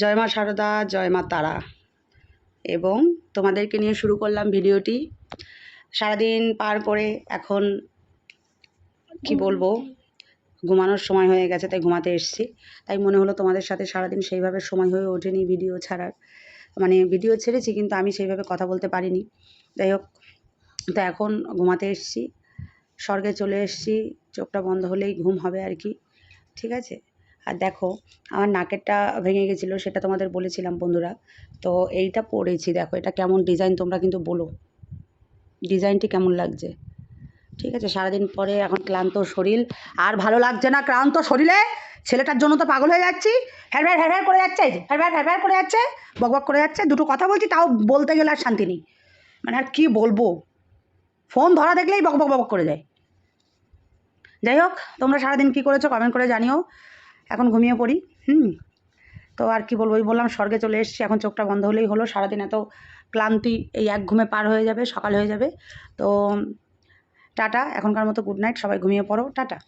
জয় মা সারদা, জয় মা তারা। এবং তোমাদেরকে নিয়ে শুরু করলাম ভিডিওটি। সারাদিন পার করে এখন কি বলব, ঘুমানোর সময় হয়ে গেছে, তাই ঘুমাতে এসেছি। তাই মনে হলো তোমাদের সাথে সারাদিন সেইভাবে সময় হয়ে ওঠেনি ভিডিও ছাড়ার। মানে ভিডিও ছেড়েছি, কিন্তু আমি সেইভাবে কথা বলতে পারিনি। যাই হোক, তো এখন ঘুমাতে এসেছি, স্বর্গে চলে এসেছি, চোখটা বন্ধ হলেই ঘুম হবে আর কি। ঠিক আছে? আর দেখো, আমার নাকেরটা ভেঙে গেছিল, সেটা তোমাদের বলেছিলাম বন্ধুরা। তো এইটা পরেছি, দেখো, এটা কেমন ডিজাইন তোমরা কিন্তু বলো। ডিজাইনটি কেমন লাগছে? ঠিক আছে, সারাদিন পরে এখন ক্লান্ত শরীর। আর ভালো লাগছে না ক্লান্ত শরীরে? ছেলেটার জন্য তো পাগল হয়ে যাচ্ছি। হ্যার হ্যার হ্যার করে যাচ্ছে হ্যার হ্যার হ্যার করে যাচ্ছে বকবক করে যাচ্ছে, দুটো কথা বলছি, তাও বলতে গেলে আর শান্তি নেই। মানে আর কী বলব? ফোন ধরা দেখলেই বক বক বক করে যায়। যাই হোক, তোমরা সারাদিন কী করেছ কমেন্ট করে জানিও। এখন ঘুমিয়ে পড়ি, হুম। তো আর কি বলব, ওই বললাম স্বর্গে চলে এসেছি, এখন চোখটা বন্ধ হলেই হলো, সারাদিন এত ক্লান্তি, এই এক ঘুমে পার হয়ে যাবে, সকাল হয়ে যাবে। তো টাটা, এখনকার মতো গুড নাইট সবাই ঘুমিয়ে পড়ো, টাটা।